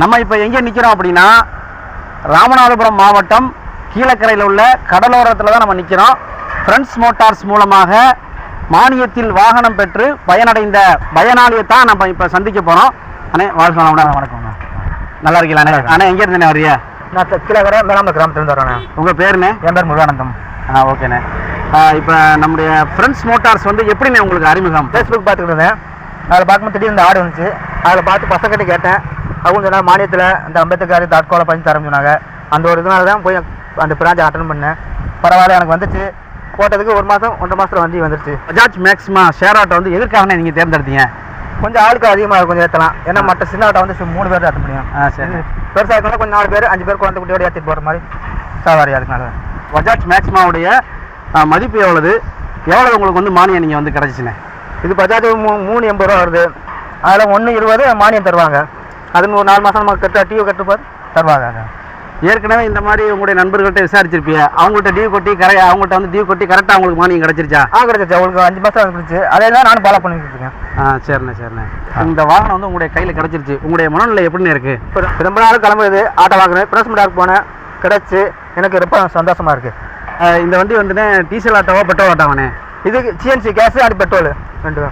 நம்ம இப்போ எங்கே நிற்கிறோம் அப்படின்னா ராமநாதபுரம் மாவட்டம் கீழக்கரையில் உள்ள கடலோரத்தில் தான் நம்ம நிற்கிறோம் ஃப்ரெண்ட்ஸ் மோட்டார்ஸ் மூலமாக மானியத்தில் வாகனம் பெற்று பயனடைந்த பயனாளியை தான் நம்ம இப்போ சந்திக்க போகிறோம் அண்ணே வாழ்க்கை வணக்கம் வணக்கம்ண்ணா நல்லா இருக்கீங்களா அண்ணே? அண்ணே எங்கே இருந்தேண்ணே வரியா நான் கீழே மேலாம்பு கிராமத்துலேருந்து வரேண்ணே உங்கள் பேருண்ணே என் பேர் முருகானந்தம். ஆ ஓகேண்ணே இப்போ நம்முடைய ஃப்ரெண்ட்ஸ் மோட்டார்ஸ் வந்து எப்படிண்ணே உங்களுக்கு அறிமுகம்? ஃபேஸ்புக் பார்த்துக்கிட்டு இருந்தேன். அதில் பார்க்கும்போது திடீர்னு ஆடு வந்துச்சு. அதில் பார்த்து பசங்கிட்ட கேட்டேன். அவங்க சொன்னாங்க மானியத்தில் இந்த அம்பேத்கர் தற்கொலை பண்ணி சொன்னாங்க. அந்த ஒரு இதனால தான் போய் அந்த பிராஞ்சை அட்டன் பண்ணேன். பரவாயில்ல எனக்கு வந்துச்சு. போட்டதுக்கு ஒரு மாதம் ஒன்றரை மாதத்தில் வண்டி வந்துருச்சு. பஜாஜ் மேக்ஸிமா ஷேர் ஆட்டோ வந்து எதற்காகண்ணே நீங்கள் தேர்ந்தெடுத்தீங்க? கொஞ்சம் ஆளுக்கு அதிகமாக கொஞ்சம் ஏற்றலாம் ஏன்னா மற்ற சின்ன ஆட்டோ வந்து மூணு பேர் ஏற்ற முடியும். ஆ சரி. பெருசாக இருக்கணும் கொஞ்சம் நாலு பேர் அஞ்சு பேர் குழந்தை குட்டியோட ஏற்றிட்டு போகிற மாதிரி சவாரி அதுக்குனால பஜாஜ் மேக்ஸிமாவுடைய மதிப்பு எவ்வளவு? எவ்வளவு உங்களுக்கு வந்து மானியம் நீங்கள் வந்து கிடச்சிச்சுண்ணே இது பஜாஜ் மூணு எண்பது ரூபா வருது. அதில் ஒன்று இருபது மானியம் தருவாங்க. அது ஒரு நாலு மாதம் நம்ம கட்ட டியூ கட்டுப்பார்? தருவாங்க ஏற்கனவே இந்த மாதிரி உங்களுடைய நண்பர்கள்ட்ட விசாரிச்சிருப்பீங்க. அவங்கள்ட்ட டியூ கொட்டி கரை அவங்கள்ட்ட வந்து டியூ கொட்டி கரெக்டாக உங்களுக்கு மானியம் கிடச்சிருச்சா? ஆ கிடச்சிச்சு அவங்களுக்கு அஞ்சு மாதம் வந்துருச்சு அதே தான் நானும் ஃபாலோ பண்ணிட்டு இருக்கேன். ஆ சரிண்ணே சரிண்ணே. இந்த வாகனம் வந்து உங்களுடைய கையில் கிடச்சிருச்சு. உங்களுடைய மனநிலை எப்படிண்ணே இருக்கு? ரொம்ப நாள் கிளம்புது. ஆட்டோ வாங்கினேன் பிரஸ்மெண்டாருக்கு போனேன். கிடச்சி. எனக்கு ரொம்ப சந்தோஷமாக இருக்குது இந்த வண்டி வந்துண்ணே டீசல் ஆட்டோவா பெட்ரோல் ஆட்டோவாண்ணே? இது சிஎன்சி கேஸு அது பெட்ரோல் ரெண்டு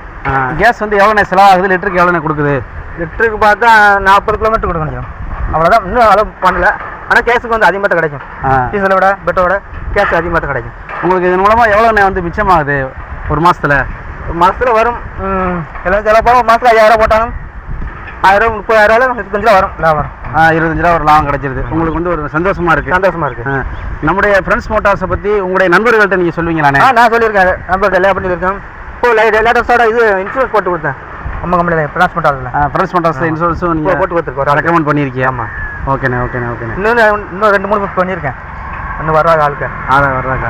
கேஸ் வந்து எவ்வளோண்ணே? செலவாகுது? லிட்டருக்கு எவ்வளோண்ணே கொடுக்குது? லிட்டருக்கு பார்த்தா நாற்பது கிலோமீட்டர் கொடுக்க முடியும் அவ்வளோதான் இன்னும் அளவு பண்ணல ஆனால் கேஸுக்கு வந்து அதிகமாக கிடைக்கும் டீசலை விட பெட்ரோலோட கேஸ் அதிகமாக கிடைக்கும் உங்களுக்கு இதன் மூலமாக எவ்வளோண்ணே வந்து மிச்சமாகுது ஒரு மாசத்துல மாதத்தில் வரும் எல்லாம் செலவு போக மாதத்தில் ஐயாயிரம் போட்டாலும் ஆயிரம் முப்பதாயிரம் முப்பத்தஞ்சு ரூபா வரும் லாபம் ஆ, இருபத்தஞ்சு ரூபா ஒரு லாபம் கிடைச்சிருது உங்களுக்கு வந்து ஒரு சந்தோஷமா இருக்கு சந்தோஷமா இருக்கு நம்முடைய ஃப்ரெண்ட்ஸ் மோட்டார்ஸை பற்றி உங்களுடைய நண்பர்கள்ட்ட நீங்கள் சொல்லுவீங்களாண்ணே ஆ நான் சொல்லியிருக்கேன் நம்ம எல்லாம் பண்ணியிருக்கேன் இப்போ லைட் லேட்டஸ்டோட இது இன்சூரன்ஸ் போட்டு கொடுத்தேன் நம்ம கம்பெனியில் டிரான்ஸ்போர்ட் ஆகுதுல ஃப்ரெண்ட்ஸ் மோட்டார்ஸ் இன்சூரன்ஸும் இப்போ நீங்கள் போட்டு கொடுத்துருக்கோம் ரெக்கமெண்ட் பண்ணியிருக்கீங்க ஆமாம் ஓகேண்ணே ஓகேண்ணே ஓகேண்ணே. இன்னும் இன்னும் ரெண்டு மூணு புக் பண்ணியிருக்கேன் இன்னும் வர்றாங்க ஆளுக்கு ஆ வர்றாங்க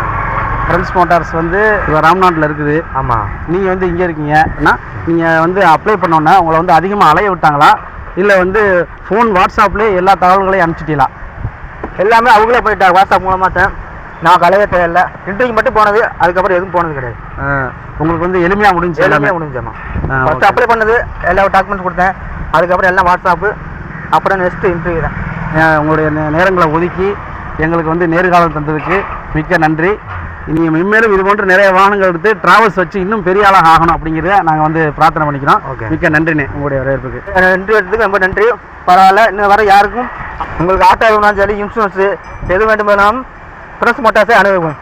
ஃப்ரெண்ட்ஸ் மோட்டார்ஸ் வந்து இப்போ ராம்நாட்டில் இருக்குது. ஆமாம் நீங்கள் வந்து இங்கே இருக்கீங்கன்னா நீங்கள் வந்து அப்ளை பண்ணோன்னே உங்களை வந்து அதிகமாக அலைய விட்டாங்களா? இல்லை வந்து ஃபோன் வாட்ஸ்அப்லேயே எல்லா தகவல்களையும் அனுப்பிச்சிட்டீங்களா? எல்லாமே அவங்களே போயிட்டாங்க வாட்ஸ்அப் மூலமாக தான். நான் கலையே தேவையில்ல இன்டர்வியூ மட்டும் போனது அதுக்கப்புறம் எதுவும் போனது கிடையாது. உங்களுக்கு வந்து எளிமையாக முடிஞ்சு எல்லாமே எல்லாமே? முடிஞ்சாமா ஆ, ஃபஸ்ட்டு. அப்ளை பண்ணது எல்லா டாக்குமெண்ட்ஸ் கொடுத்தேன். அதுக்கப்புறம் எல்லாம் வாட்ஸ்அப்பு அப்புறம் நெக்ஸ்ட்டு இன்டர்வியூ தான். உங்களுடைய நேரங்களை ஒதுக்கி எங்களுக்கு வந்து நேர்காலம் தந்ததுக்கு மிக்க நன்றி. நீங்கள் மென்மேலும் இது போன்ற நிறைய வாகனங்கள் எடுத்து டிராவல்ஸ் வச்சு இன்னும் பெரிய ஆளாக ஆகணும் அப்படிங்கிறத நாங்கள் வந்து பிரார்த்தனை பண்ணிக்கிறோம். Okay. மிக்க நன்றிண்ணே உங்களுடைய வரவேற்புக்கு. இன்டர்வியூ எடுத்ததுக்கு ரொம்ப நன்றி. பரவாயில்ல இன்னும் வர யாருக்கும்? உங்களுக்கு ஆட்டோ வேணாலும் சரி இன்சூரன்ஸு எது வேண்டுமானாலும் ஃப்ரெண்ட்ஸ் மோட்டார்ஸே அனுபவம்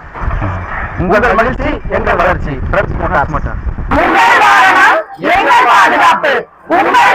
உங்கள் மகிழ்ச்சி எங்கள் வளர்ச்சி. ஃப்ரெண்ட்ஸ் மோட்டார்ஸ் மோட்டார் எங்கள் பாதுகாப்பு உங்கள்